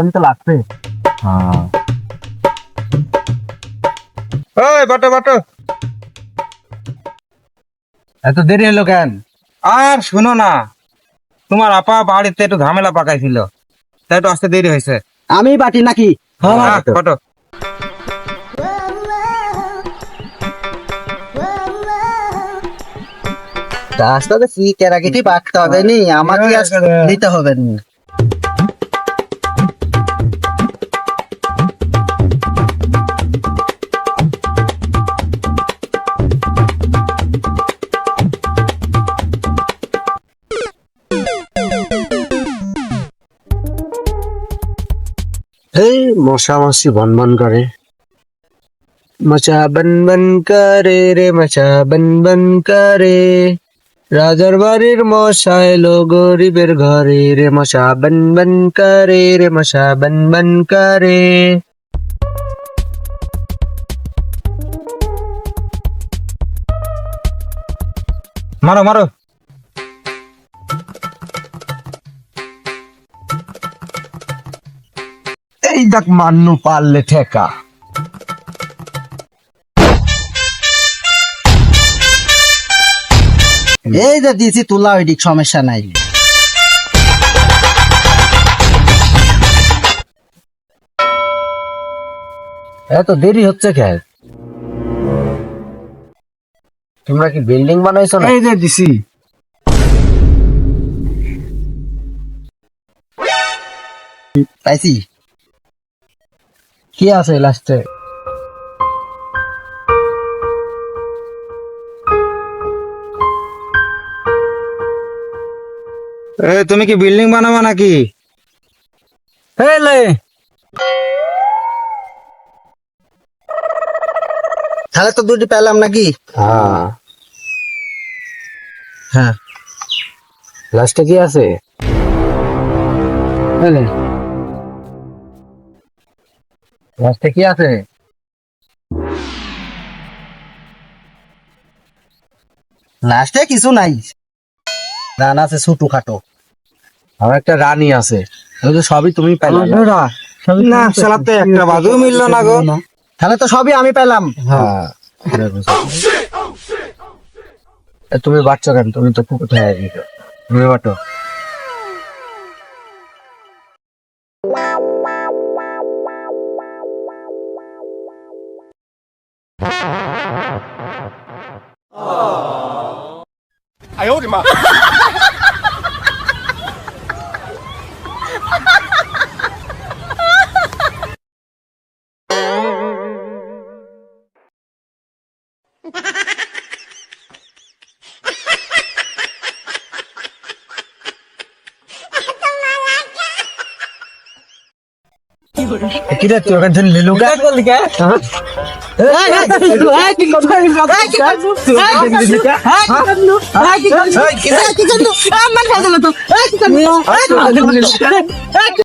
Button তো লাগবে। হ্যাঁ। ওই বাটো বাটো। এত দেরি হলো কেন? আর শুনো না তোমার আপা বাড়িতে একটু ঝামেলা পাকাইছিল তাই একটু আসতে দেরি হয়েছে। আমি বাটি নাকি? হ্যাঁ, হ্যাঁ, বাটো। রাস্তাতে ফি কেরাকেটি বাটতে হবে নি? আমাকে আজ দিতে হবে নি। এই মশা মাসি বন বন করে মশা বন বন করে রে মশা বন বন করে রাজার বাড়ির মশা এলো গরিবের ঘরে রে মশা বন বন করে রে মশা বন বন করে মারো মারো এই দেখ মান্নু পারলে ঠেকা। এই যে দিয়েছি তোলা ওই দিক সমস্যা নাই। এত দেরি হচ্ছে কে? তোমরা কি বিল্ডিং বানাইছো না? এই যে দিছি। পাইছি? কি আছে লাস্টে এ তুমি কি বিল্ডিং বানাবা নাকি? হেলে তাহলে তো দুটি পেলাম নাকি? হ্যাঁ। হ্যাঁ। লাস্টে কি আছে? হেলে লাস্টে কি আছে? লাস্টে কিছু নাই। রান আছে ছোটো খাটো আমার একটা রানী আছে। সবই তুমি পেলে না? সালাতে একটা বাজু মিললো না গো। তাহলে তো সবই আমি পেলাম হ্যাঁ। তুমি বাচ্চা কেন? তুমি তো পুকুর থেকে গেছো তুমি বাটো কিরে তুই ওখান থেকে লিলু কে কি